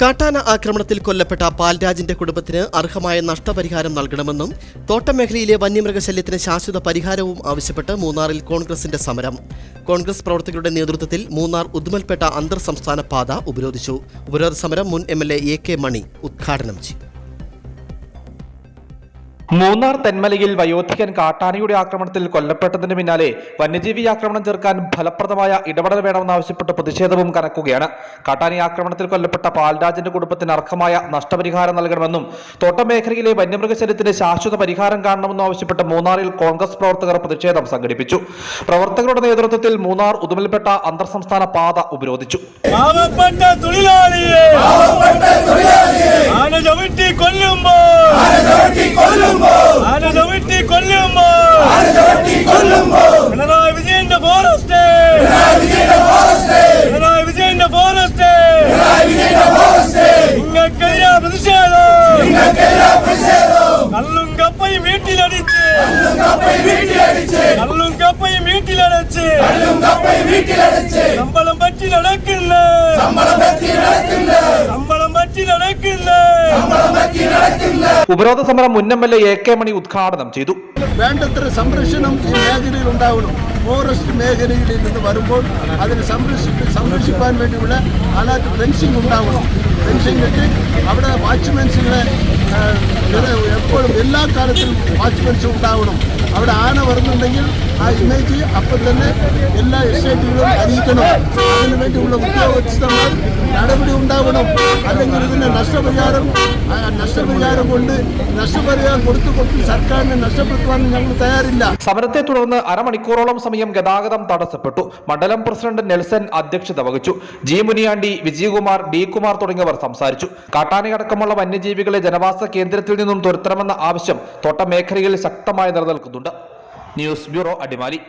കാട്ടാന ആക്രമണത്തിൽ കൊല്ലപ്പെട്ട പാൽരാജിന്റെ കുടുംബത്തിന് അർഹമായ നഷ്ടപരിഹാരം നൽകണമെന്നും തോട്ടം മേഖലയിലെ വന്യമൃഗശല്യത്തിന് ശാശ്വത പരിഹാരവും ആവശ്യപ്പെട്ട് മൂന്നാറിൽ കോൺഗ്രസിന്റെ സമരം. കോൺഗ്രസ് പ്രവർത്തകരുടെ നേതൃത്വത്തിൽ മൂന്നാർ ഉദ്മൽപേട്ട അന്തർ സംസ്ഥാന പാത ഉപരോധിച്ചു. ഉപരോധ സമരം മുൻ എം എ കെ മണി ഉദ്ഘാടനം ചെയ്തു. മൂന്നാർ തെന്മലയിൽ വയോധികൻ കാട്ടാനയുടെ ആക്രമണത്തിൽ കൊല്ലപ്പെട്ടതിന് പിന്നാലെ വന്യജീവി ആക്രമണം ചെറുക്കാൻ ഫലപ്രദമായ ഇടപെടൽ വേണമെന്നാവശ്യപ്പെട്ട് പ്രതിഷേധവും കനക്കുകയാണ്. കാട്ടാനി ആക്രമണത്തിൽ കൊല്ലപ്പെട്ട പാൽരാജന്റെ കുടുംബത്തിന് അർഹമായ നഷ്ടപരിഹാരം നൽകണമെന്നും തോട്ടം മേഖലയിലെ വന്യമൃഗശല്യത്തിന് ശാശ്വത പരിഹാരം കാണണമെന്നും ആവശ്യപ്പെട്ട് മൂന്നാറിൽ കോൺഗ്രസ് പ്രവർത്തകർ പ്രതിഷേധം സംഘടിപ്പിച്ചു. പ്രവർത്തകരുടെ നേതൃത്വത്തിൽ മൂന്നാർ ഉദുമൽപ്പെട്ട അന്തർ സംസ്ഥാന പാത ഉപരോധിച്ചു. പാവപ്പെട്ട തൊഴിലാളിയെ ആന ചവിട്ടി കൊല്ലുമ്പോ. ആന ചവിട്ടി കൊല്ലുമ്പോ. പിണറായി വിജയന്റെ ഫോറസ്റ്റ്. പിണറായി വിജയന്റെ ഫോറസ്റ്റ്. നിങ്ങൾക്കെതിരെ പ്രതിഷേധം. കള്ളും കപ്പയും വീട്ടിലടിച്ച്. കള്ളും കപ്പയും വീട്ടിലടച്ച്. ശമ്പളം പറ്റി നടക്കുന്ന ശമ്പളം പറ്റി നടക്കുന്ന ഉപരോധ സമരം മുൻ M L A K Mani ഉദ്ഘാടനം ചെയ്തു. വേണ്ടത്ര സംരക്ഷണം ഈ മേഖലയിൽ ഉണ്ടാവണം. ഫോറസ്റ്റ് മേഖലയിൽ നിന്ന് വരുമ്പോൾ അതിനെ സംരക്ഷിച്ച് സംരക്ഷിക്കാൻ വേണ്ടിയുള്ള അല്ലാത്ത ഫെൻസിങ് ഉണ്ടാവണം. ഫെൻസിങ് വെച്ച് അവിടെ വാച്ച്മെൻസുകളെ എപ്പോഴും എല്ലാ കാലത്തും വാച്ച്മെൻസ് ഉണ്ടാവണം. അവിടെ ആന വരുന്നുണ്ടെങ്കിൽ ആ ഇമേജ് അപ്പം തന്നെ എല്ലാ എസ്റ്റേറ്റുകളും അറിയിക്കണം. അതിനു വേണ്ടിയുള്ള ഉദ്യോഗസ്ഥന്മാർ നടപടി അല്ലെങ്കിൽ ഇതിന് നഷ്ടപരിഹാരം നഷ്ടപരിഹാരം കൊണ്ട് നഷ്ടപരിഹാരം കൊടുത്തു കൊടുത്ത് സർക്കാരിനെ നഷ്ടപ്പെടുത്തുവാൻ ഞങ്ങൾ തയ്യാറില്ല. സമരത്തെ തുടർന്ന് അരമണിക്കൂറോളം സമയം ഗതാഗതം തടസ്സപ്പെട്ടു. മണ്ഡലം പ്രസിഡന്റ് നെൽസൺ അധ്യക്ഷത വഹിച്ചു. ജി മുനിയാണ്ടി വിജയകുമാർ ഡി കുമാർ തുടങ്ങിയവർ സംസാരിച്ചു. കാട്ടാനയടക്കമുള്ള വന്യജീവികളെ ജനവാസ കേന്ദ്രത്തിൽ നിന്നും തുരത്തണമെന്ന ആവശ്യം തോട്ടമേഖലയിൽ ശക്തമായി നിലനിൽക്കുന്നുണ്ട്. News bureau Adimali.